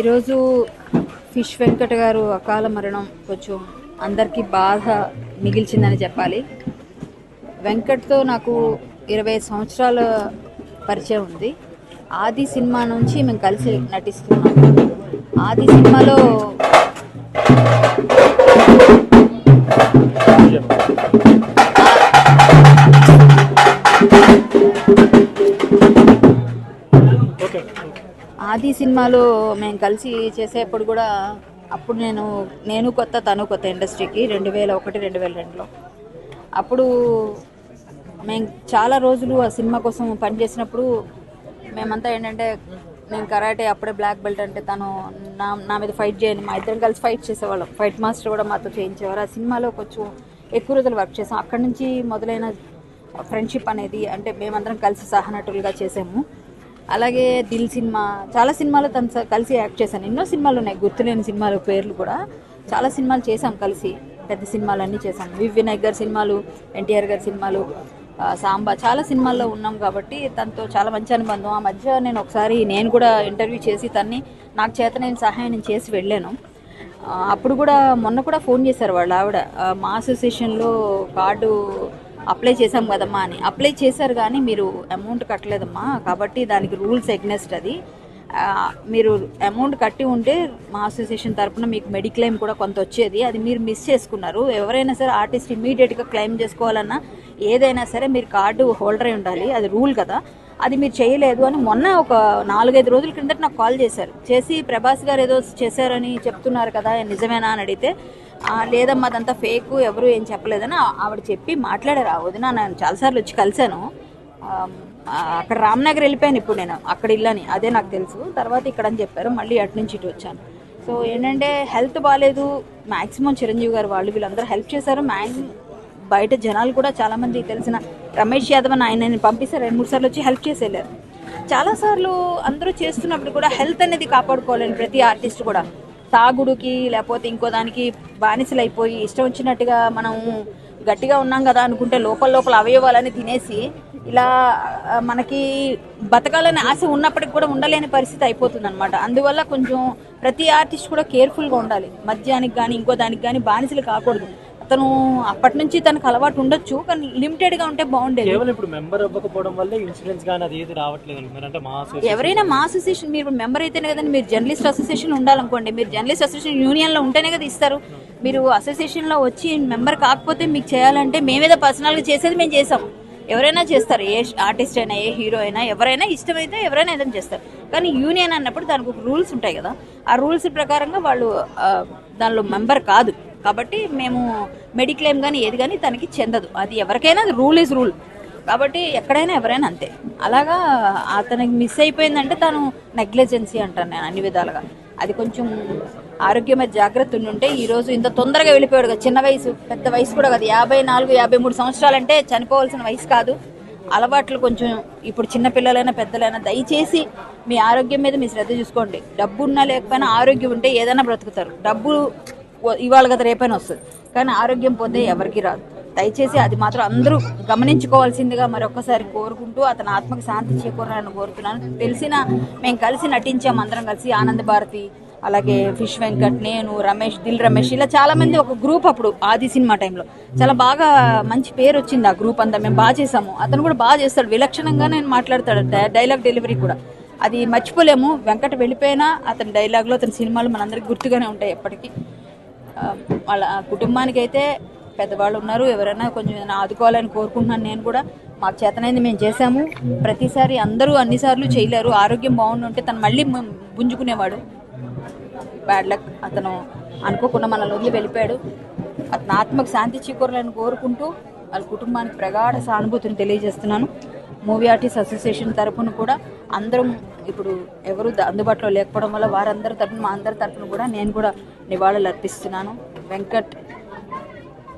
ఈరోజు ఫిష్ వెంకట గారు అకాల మరణం కొంచెం అందరికీ బాధ మిగిల్చిందని చెప్పాలి. వెంకట్తో నాకు ఇరవై సంవత్సరాల పరిచయం ఉంది. ఆది సినిమా నుంచి మేము కలిసి నటిస్తున్నాం. ఆది సినిమాలో ఓకే ఆది సినిమాలో మేము కలిసి చేసేప్పుడు కూడా అప్పుడు నేను నేను కొత్త తను కొత్త ఇండస్ట్రీకి రెండు వేల ఒకటి రెండు వేల రెండులో. అప్పుడు మేము చాలా రోజులు ఆ సినిమా కోసం పనిచేసినప్పుడు మేమంతా ఏంటంటే నేను కరాటే అప్పుడే బ్లాక్ బెల్ట్ అంటే తను నా నా మీద ఫైట్ చేయని మా ఇద్దరం కలిసి ఫైట్ చేసేవాళ్ళం. ఫైట్ మాస్టర్ కూడా మాతో చేయించేవారు. ఆ సినిమాలో కొంచెం ఎక్కువ రోజులు వర్క్ చేసాం. అక్కడి నుంచి మొదలైన ఫ్రెండ్షిప్ అనేది అంటే మేమందరం కలిసి సహనటులుగా చేసాము. అలాగే దిల్ సినిమా చాలా సినిమాలు తను కలిసి యాక్ట్ చేశాను. ఎన్నో సినిమాలు ఉన్నాయి గుర్తులేని సినిమాలు పేర్లు కూడా. చాలా సినిమాలు చేశాం కలిసి పెద్ద సినిమాలు అన్నీ చేశాం. వివ్ వినాయక్ గారి సినిమాలు ఎన్టీఆర్ గారి సినిమాలు సాంబా చాలా సినిమాల్లో ఉన్నాం కాబట్టి తనతో చాలా మంచి అనుబంధం. ఆ మధ్య నేను ఒకసారి నేను కూడా ఇంటర్వ్యూ చేసి తన్ని నాకు చేత నేను సహాయం నేను చేసి వెళ్ళాను. అప్పుడు కూడా మొన్న కూడా ఫోన్ చేశారు వాళ్ళు ఆవిడ. మా అసోసియేషన్లో కార్డు అప్లై చేశాం కదమ్మా అని. అప్లై చేశారు కానీ మీరు అమౌంట్ కట్టలేదమ్మా. కాబట్టి దానికి రూల్స్ ఎగ్నెస్ట్ అది. మీరు అమౌంట్ కట్టి ఉంటే మా అసోసియేషన్ తరపున మీకు మెడిక్లెయిమ్ కూడా కొంత వచ్చేది. అది మీరు మిస్ చేసుకున్నారు. ఎవరైనా సరే ఆర్టిస్ట్ ఇమీడియట్గా క్లెయిమ్ చేసుకోవాలన్నా ఏదైనా సరే మీరు కార్డు హోల్డర్ అయి ఉండాలి. అది రూల్ కదా. అది మీరు చేయలేదు అని మొన్న ఒక నాలుగైదు రోజుల క్రిందట నాకు కాల్ చేశారు. చేసి ప్రభాస్ గారు ఏదో చేశారని చెప్తున్నారు కదా నిజమేనా అని అడిగితే లేదమ్మా అదంతా ఫేక్ ఎవరు ఏం చెప్పలేదని ఆవిడ చెప్పి మాట్లాడారు ఆ వదిన. నేను చాలాసార్లు వచ్చి కలిశాను. అక్కడ రామ్నగర్ వెళ్ళిపోయాను ఇప్పుడు నేను అక్కడ ఇల్లని అదే నాకు తెలుసు. తర్వాత ఇక్కడ అని చెప్పారు మళ్ళీ అటు నుంచి ఇటు వచ్చాను. సో ఏంటంటే హెల్త్ బాగాలేదు మ్యాక్సిమం చిరంజీవి గారు వాళ్ళు వీళ్ళందరూ హెల్ప్ చేశారు. మ్యాక్సిమం బయట జనాలు కూడా చాలామంది తెలిసిన రమేష్ యాదవ్ అని ఆయనని పంపిస్తారు. రెండు మూడు సార్లు వచ్చి హెల్ప్ చేసి వెళ్ళారు. చాలాసార్లు అందరూ చేస్తున్నప్పుడు కూడా హెల్త్ అనేది కాపాడుకోవాలని ప్రతి ఆర్టిస్ట్ కూడా. తాగుడుకి లేకపోతే ఇంకో దానికి బానిసలు అయిపోయి ఇష్టం వచ్చినట్టుగా మనం గట్టిగా ఉన్నాం కదా అనుకుంటే లోపల లోపల అవయవాలని తినేసి ఇలా మనకి బతకాలని ఆశ ఉన్నప్పటికి కూడా ఉండలేని పరిస్థితి అయిపోతుంది అనమాట అందువల్ల కొంచెం ప్రతి ఆర్టిస్ట్ కూడా కేర్ఫుల్గా ఉండాలి. మద్యానికి కానీ ఇంకో దానికి కానీ బానిసలు కాకూడదు. అతను అప్పటి నుంచి తనకు అలవాటు ఉండొచ్చు కానీ లిమిటెడ్గా ఉంటే బాగుండేది. కేవలం ఇప్పుడు మెంబర్ అవ్వకపోవడం వల్ల ఇన్సూరెన్స్ కానీ అది ఏది రావట్లేదు అంటున్నారు అంటే మా ఎవరైనా మా అసోసియేషన్ మీరు మెంబర్ అయితేనే కదండి మీరు జర్నలిస్ట్ అసోసియేషన్ ఉండాలనుకోండి. మీరు జర్నలిస్ట్ అసోసియేషన్ యూనియన్లో ఉంటేనే కదా ఇస్తారు. మీరు అసోసియేషన్లో వచ్చి మెంబర్ కాకపోతే మీకు చేయాలంటే మేమేదో పర్సనల్గా చేసేది మేము చేసాం ఎవరైనా చేస్తారు ఏ ఆర్టిస్ట్ అయినా ఏ హీరో అయినా ఎవరైనా ఇష్టమైతే ఎవరైనా ఏదైనా చేస్తారు. కానీ యూనియన్ అన్నప్పుడు దానికి ఒక రూల్స్ ఉంటాయి కదా. ఆ రూల్స్ ప్రకారంగా వాళ్ళు దానిలో మెంబర్ కాదు. కాబట్టి మేము మెడిక్లెయిమ్ కానీ ఏది కానీ తనకి చెందదు. అది ఎవరికైనా రూల్ ఈజ్ రూల్. కాబట్టి ఎక్కడైనా ఎవరైనా అంతే. అలాగా అతనికి మిస్ అయిపోయిందంటే తను నెగ్లిజెన్సీ అంటాను నేను అన్ని విధాలుగా. అది కొంచెం ఆరోగ్యం మీద జాగ్రత్త ఉండుంటే ఈరోజు ఇంత తొందరగా వెళ్ళిపోయాడు కదా చిన్న వయసు పెద్ద వయసు కూడా కదా. యాభై నాలుగు యాభై మూడు సంవత్సరాలంటే చనిపోవాల్సిన వయసు కాదు. అలవాట్లు కొంచెం ఇప్పుడు చిన్న పిల్లలైనా పెద్దలైనా దయచేసి మీ ఆరోగ్యం మీద మీ శ్రద్ధ చూసుకోండి. డబ్బు ఉన్నా లేకపోయినా ఆరోగ్యం ఉంటే ఏదైనా బ్రతుకుతారు. డబ్బు ఇవాళ కదా రేపైనా వస్తుంది. కానీ ఆరోగ్యం పోతే ఎవరికి రాదు. దయచేసి అది మాత్రం అందరూ గమనించుకోవాల్సిందిగా మరొకసారి కోరుకుంటూ అతని ఆత్మకు శాంతి చేకూరాలని కోరుతున్నాను. తెలిసిన మేము కలిసి నటించాం అందరం కలిసి ఆనంద భారతి అలాగే ఫిష్ వెంకట్ నేను రమేష్ దిల్ రమేష్ ఇలా చాలా మంది ఒక గ్రూప్ అప్పుడు ఆది సినిమా టైంలో. చాలా బాగా మంచి పేరు వచ్చింది ఆ గ్రూప్ అంతా. మేము బాగా చేసాము అతను కూడా బాగా చేస్తాడు. విలక్షణంగా నేను మాట్లాడతాడు. డై- డైలాగ్ డెలివరీ కూడా. అది మర్చిపోలేము. వెంకట వెళ్ళిపోయినా అతని డైలాగ్లో అతని సినిమాలు మనందరికి గుర్తుగానే ఉంటాయి ఎప్పటికీ. వాళ్ళ కుటుంబానికి అయితే పెద్దవాళ్ళు ఉన్నారు. ఎవరైనా కొంచెం ఆదుకోవాలని కోరుకుంటున్నాను నేను కూడా. మాకు చేతనైంది మేము చేశాము. ప్రతిసారి అందరూ అన్నిసార్లు చేయలేరు. ఆరోగ్యం బాగుండుంటే తను మళ్ళీ బుంజుకునేవాడు బ్యాడ్ లక్ అతను అనుకోకుండా మనల్ని వదిలి వెళ్ళిపోయాడు. అతను ఆత్మకు శాంతి చేకూరాలని కోరుకుంటూ వాళ్ళ కుటుంబానికి ప్రగాఢ సానుభూతిని తెలియజేస్తున్నాను. మూవీ ఆర్టిస్ట్ అసోసియేషన్ తరఫున కూడా అందరం ఇప్పుడు ఎవరు అందుబాటులో లేకపోవడం వల్ల వారందరి తరఫున మా అందరి తరపున కూడా నేను కూడా నివాళులు అర్పిస్తున్నాను. వెంకట్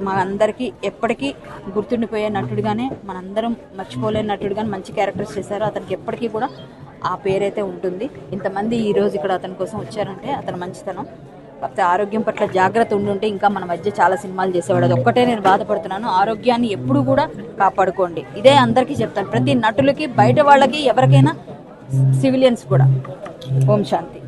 మా అందరికీ ఎప్పటికీ గుర్తుండిపోయే నటుడుగానే మనందరం మర్చిపోలేని నటుడుగానే మంచి క్యారెక్టర్స్ చేశారు. అతనికి ఎప్పటికీ కూడా ఆ పేరైతే ఉంటుంది. ఇంతమంది ఈ రోజు ఇక్కడ అతని కోసం వచ్చారంటే అతను మంచితనం. కాకపోతే ఆరోగ్యం పట్ల జాగ్రత్త ఉండుంటే ఇంకా మన మధ్య చాలా సినిమాలు చేసేవాడు. ఒక్కటే నేను బాధపడుతున్నాను. ఆరోగ్యాన్ని ఎప్పుడు కూడా కాపాడుకోండి. ఇదే అందరికీ చెప్తాను. ప్రతి నటులకి బయట వాళ్ళకి ఎవరికైనా సివిలియన్స్ కూడా. ఓం శాంతి.